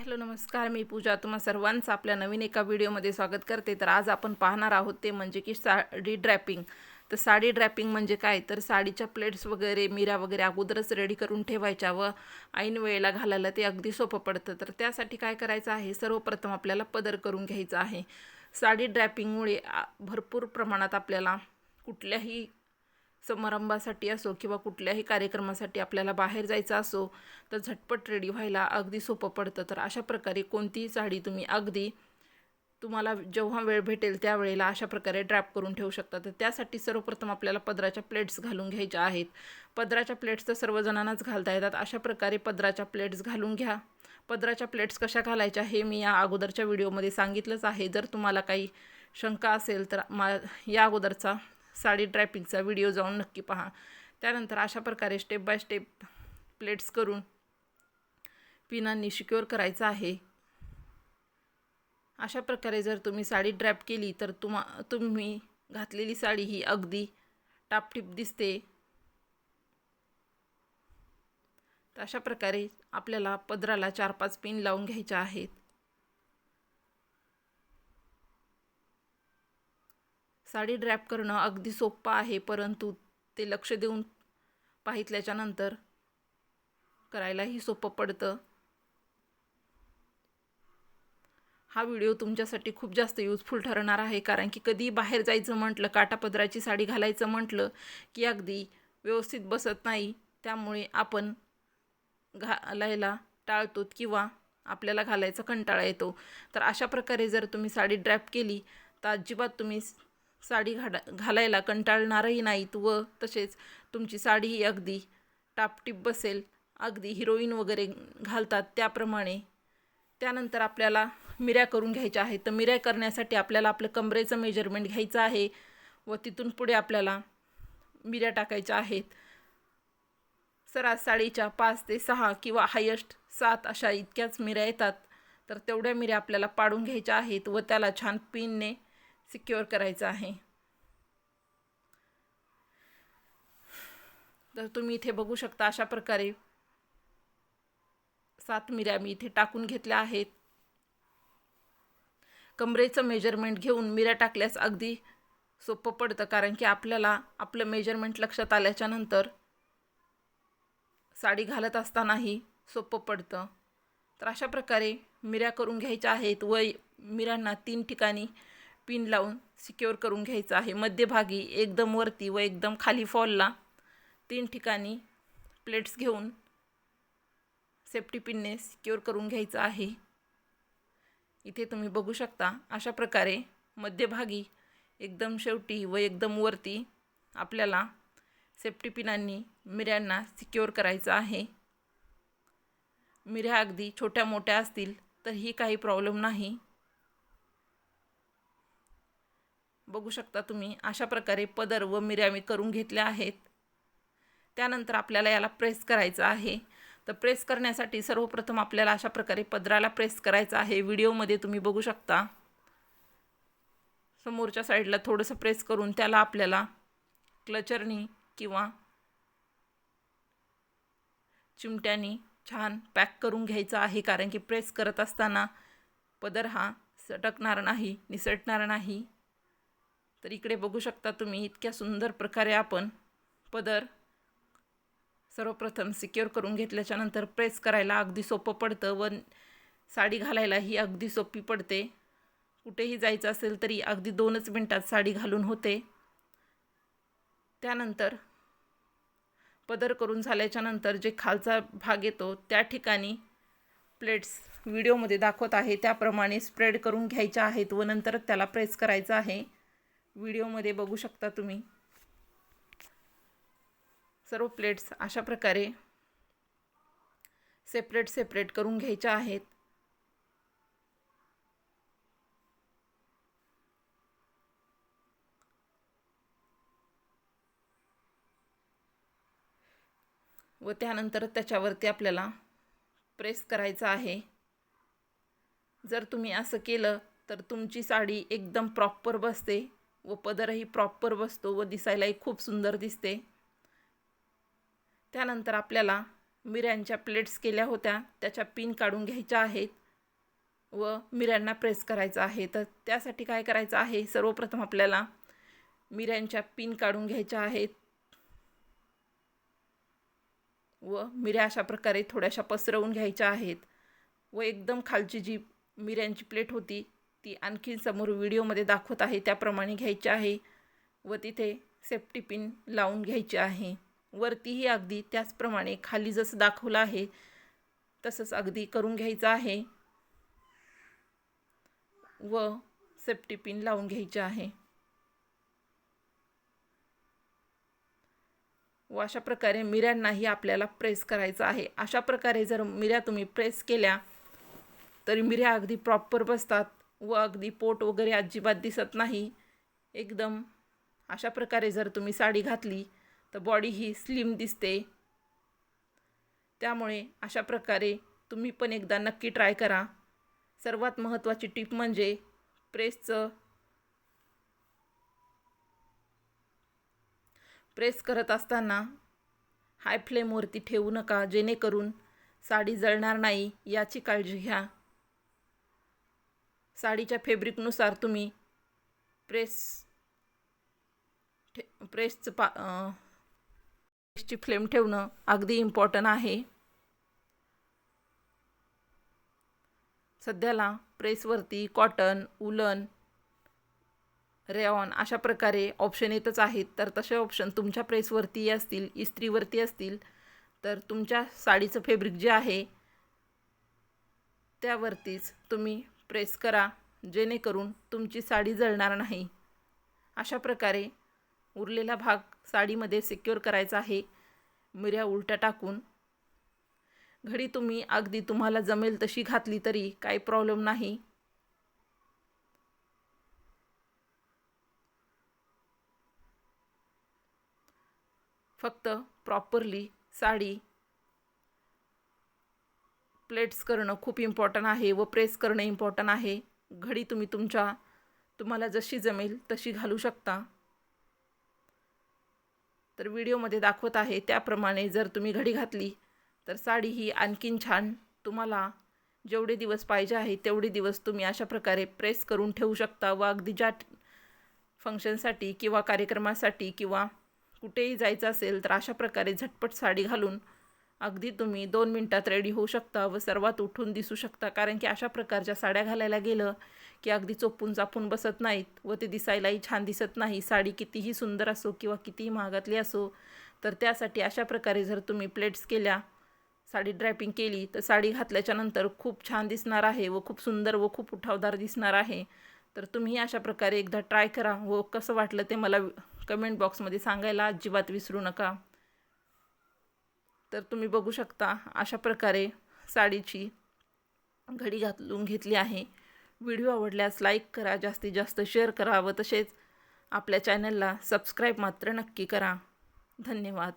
Hello नमस्कार. मी पूजा. तुम्हा सर्वांचं आपल्या नवीन एका व्हिडिओमध्ये स्वागत करते. तर आज आपण पाहणार आहोत ते म्हणजे की साडी ड्रॅपिंग तर साडी ड्रॅपिंग म्हणजे काय? तर साडीच्या प्लेट्स वगैरे मिऱ्या वगैरे अगोदरच रेडी करून ठेवायच्या व ऐन वेळेला घालायला ते अगदी सोपं पडतं. तर त्यासाठी काय करायचं आहे? सर्वप्रथम आपल्याला पदर करून घ्यायचं आहे. साडी ड्रॅपिंगमुळे भरपूर प्रमाणात आपल्याला कुठल्याही समारंभासाठी असो किंवा कुठल्याही कार्यक्रमासाठी आपल्याला बाहेर जायचं असो तर झटपट रेडी व्हायला अगदी सोपं पडतं. तर अशा प्रकारे कोणतीही साडी तुम्ही अगदी तुम्हाला जेव्हा वेळ भेटेल त्यावेळेला अशा प्रकारे ड्रॅप करून ठेवू शकता. तर त्यासाठी सर्वप्रथम आपल्याला पदराच्या प्लेट्स घालून घ्यायच्या आहेत. पदराच्या प्लेट्स तर सर्वजणांनाच घालता येतात. अशा प्रकारे पदराच्या प्लेट्स घालून घ्या. पदराच्या प्लेट्स कशा घालायच्या हे मी या अगोदरच्या व्हिडिओमध्ये सांगितलंच आहे. जर तुम्हाला काही शंका असेल तर मा या अगोदरचा साडी ड्रायपिंगचा व्हिडिओ जाऊन नक्की पहा. त्यानंतर अशा प्रकारे स्टेप बाय स्टेप प्लेट्स करून पिनांनी शिक्युअर करायचं आहे. अशा प्रकारे जर तुम्ही साडी ड्रॅप केली तर तुम्हा तुम्ही घातलेली साडी ही अगदी टापटीप दिसते. तर अशा प्रकारे आपल्याला पदराला चार पाच पिन लावून घ्यायच्या आहेत. साडी ड्रॅप करणं अगदी सोपं आहे परंतु ते लक्ष देऊन पाहितल्याच्यानंतर करायलाही सोपं पडतं. हा व्हिडिओ तुमच्यासाठी खूप जास्त यूजफुल ठरणार आहे कारण की कधी बाहेर जायचं म्हटलं काटापदराची साडी घालायचं म्हटलं की अगदी व्यवस्थित बसत नाही त्यामुळे आपण घालायला टाळतो किंवा आपल्याला घालायचा कंटाळा येतो. तर अशा प्रकारे जर तुम्ही साडी ड्रॅप केली तर अजिबात तुम्ही साडी घाडा घालायला कंटाळणारही नाहीत व तसेच तुमची साडीही अगदी टापटीप बसेल अगदी हिरोईन वगैरे घालतात त्याप्रमाणे. त्यानंतर आपल्याला मिऱ्या करून घ्यायच्या आहेत. तर मिऱ्या करण्यासाठी आपल्याला आपलं कमरेचं मेजरमेंट घ्यायचं आहे व तिथून पुढे आपल्याला मिऱ्या टाकायच्या आहेत. सरास साडीच्या पाच ते सहा किंवा हायस्ट सात अशा इतक्याच मिऱ्या येतात. तर तेवढ्या मिऱ्या आपल्याला पाडून घ्यायच्या आहेत व त्याला छान पिनने सिक्युअर करायचं आहे. तर तुम्ही इथे बघू शकता अशा प्रकारे सात मिऱ्या मी इथे टाकून घेतल्या आहेत. कमरेचं मेजरमेंट घेऊन मिऱ्या टाकल्यास अगदी सोपं पडतं कारण की आपल्याला आपलं मेजरमेंट लक्षात आल्याच्यानंतर साडी घालत असतानाही सोपं पडतं. तर अशा प्रकारे मिऱ्या करून घ्यायच्या आहेत. व मिऱ्यांना तीन ठिकाणी पिन लावून सिक्युअर करून घ्यायचं आहे. मध्यभागी एकदम वरती व एकदम खाली फॉलला तीन ठिकाणी प्लेट्स घेऊन सेफ्टी पिनने सिक्युअर करून घ्यायचं आहे. इथे तुम्ही बघू शकता अशा प्रकारे मध्यभागी एकदम शेवटी व एकदम वरती आपल्याला सेफ्टी पिनांनी मिऱ्यांना सिक्युअर करायचं आहे. मिऱ्या अगदी छोट्या मोठ्या असतील तर ही काही प्रॉब्लेम नाही. बघू शकता तुम्ही अशा प्रकारे पदर व मिरामी करून घेतल्या आहेत. त्यानंतर आपल्याला याला प्रेस करायचं आहे. तर प्रेस करण्यासाठी सर्वप्रथम आपल्याला अशा प्रकारे पदराला प्रेस करायचं आहे. व्हिडिओमध्ये तुम्ही बघू शकता. समोरच्या साईडला थोडंसं प्रेस करून त्याला आपल्याला क्लचरनी किंवा चिमट्यानी छान पॅक करून घ्यायचं आहे. कारण की प्रेस करत असताना पदर हा सटकणार नाही निसटणार नाही. तर इकडे बघू शकता तुम्ही इतक्या सुंदर प्रकारे आपण पदर सर्वप्रथम सिक्युअर करून घेतल्याच्या नंतर प्रेस करायला अगदी सोपं पडतं. व साडी घालायला ही अगदी सोपी पडते. कुठेही जायचं असेल तरी अगदी दोनच मिनटात साडी घालून होते. त्यानंतर पदर करून झाल्याच्यानंतर जे खालचा भाग येतो त्या ठिकाणी प्लेट्स व्हिडिओमध्ये दाखवत आहे. त्याप्रमाणे स्प्रेड करून घ्यायच्या आहेत व नंतर त्याला प्रेस करायचं आहे. व्हिडिओमध्ये बघू शकता तुम्ही. सर्व प्लेट्स अशा प्रकारे सेपरेट सेपरेट करून घ्यायच्या आहेत. व त्यानंतर त्याच्यावरती आपल्याला प्रेस करायचं आहे. जर तुम्ही असं केलं तर तुमची साडी एकदम प्रॉपर बसते. व पदरही प्रॉपर बसतो व दिसायलाही खूप सुंदर दिसते. त्यानंतर आपल्याला मिऱ्यांच्या प्लेट्स केल्या होत्या. त्याच्या पिन काढून घ्यायच्या आहेत व मिऱ्यांना प्रेस करायचं आहे. तर त्यासाठी काय करायचं आहे? सर्वप्रथम आपल्याला मिऱ्यांच्या पिन काढून घ्यायच्या आहेत व मिऱ्या अशा प्रकारे थोड्याशा पसरवून घ्यायच्या आहेत. व एकदम खालची जी मिऱ्यांची प्लेट होती ती आणखीन समोर व्हिडिओमध्ये दाखवत आहे त्याप्रमाणे घ्यायची आहे व तिथे सेफ्टी पिन लावून घ्यायची आहे. वरतीही अगदी त्याचप्रमाणे खाली जसं दाखवलं आहे तसंच अगदी करून घ्यायचं आहे व सेफ्टी पिन लावून घ्यायची आहे. व अशा प्रकारे मिऱ्यांनाही आपल्याला प्रेस करायचं आहे. अशा प्रकारे जर मिऱ्या तुम्ही प्रेस केल्या तरी मिऱ्या अगदी प्रॉपर बसतात. व अगदी पोट वगैरे अजिबात दिसत नाही. एकदम अशा प्रकारे जर तुम्ही साडी घातली तर बॉडी ही स्लिम दिसते. त्यामुळे अशा प्रकारे तुम्ही पण एकदा नक्की ट्राय करा. सर्वात महत्त्वाची टीप म्हणजे प्रेसचं प्रेस करत असताना हाय फ्लेमवरती ठेवू नका जेणेकरून साडी जळणार नाही याची काळजी घ्या. साडीच्या फेब्रिकनुसार तुम्ही प्रेस ठे प्रेसचं पा प्रेसची फ्लेम ठेवणं अगदी इम्पॉर्टंट आहे. सध्याला प्रेसवरती कॉटन उलन रेऑन अशा प्रकारे ऑप्शन येतच आहेत. तर तसे ऑप्शन तुमच्या प्रेसवरती असतील इस्त्रीवरती असतील तर तुमच्या साडीचं फेब्रिक जे आहे त्यावरतीच तुम्ही प्रेस करा जेणेकरून तुमची साडी जळणार नाही. अशा प्रकारे उरलेला भाग साडीमध्ये सिक्युअर करायचा आहे. मिऱ्या उलट्या टाकून. घडी तुम्ही अगदी तुम्हाला जमेल तशी घातली तरी काही प्रॉब्लेम नाही. फक्त प्रॉपरली साडी प्लेट्स करणं खूप इम्पॉर्टंट आहे व प्रेस करणं इम्पॉर्टंट आहे. घडी तुम्ही तुमच्या तुम्हाला जशी जमेल तशी घालू शकता. तर व्हिडिओमध्ये दाखवत आहे त्याप्रमाणे जर तुम्ही घडी घातली तर साडी ही आणखीन छान तुम्हाला जेवढे दिवस पाहिजे आहे तेवढे दिवस तुम्ही अशा प्रकारे प्रेस करून ठेवू शकता व अगदी ज्या फंक्शनसाठी किंवा कार्यक्रमासाठी किंवा कुठेही जायचं असेल तर अशा प्रकारे झटपट साडी घालून अगदी तुम्ही दोन मिनटात रेडी होऊ शकता व सर्वात उठून दिसू शकता. कारण की अशा प्रकारच्या साड्या घालायला गेलं की अगदी चोपून चापून बसत नाहीत व ते दिसायलाही छान दिसत नाही. साडी कितीही सुंदर असो किंवा कितीही महागातली असो तर त्यासाठी अशा प्रकारे जर तुम्ही प्लेट्स केल्या साडी ड्रायपिंग केली तर साडी घातल्याच्यानंतर खूप छान दिसणार आहे व खूप सुंदर व खूप उठावदार दिसणार आहे. तर तुम्ही अशा प्रकारे एकदा ट्राय करा व कसं वाटलं ते मला कमेंट बॉक्समध्ये सांगायला अजिबात विसरू नका. तर तुम्ही बघू शकता अशा प्रकारे साडीची घडी घालून घेतली आहे. व्हिडिओ आवडल्यास लाईक करा जास्तीत जास्त शेअर करा व तसेच आपल्या चॅनलला सबस्क्राईब मात्र नक्की करा. धन्यवाद.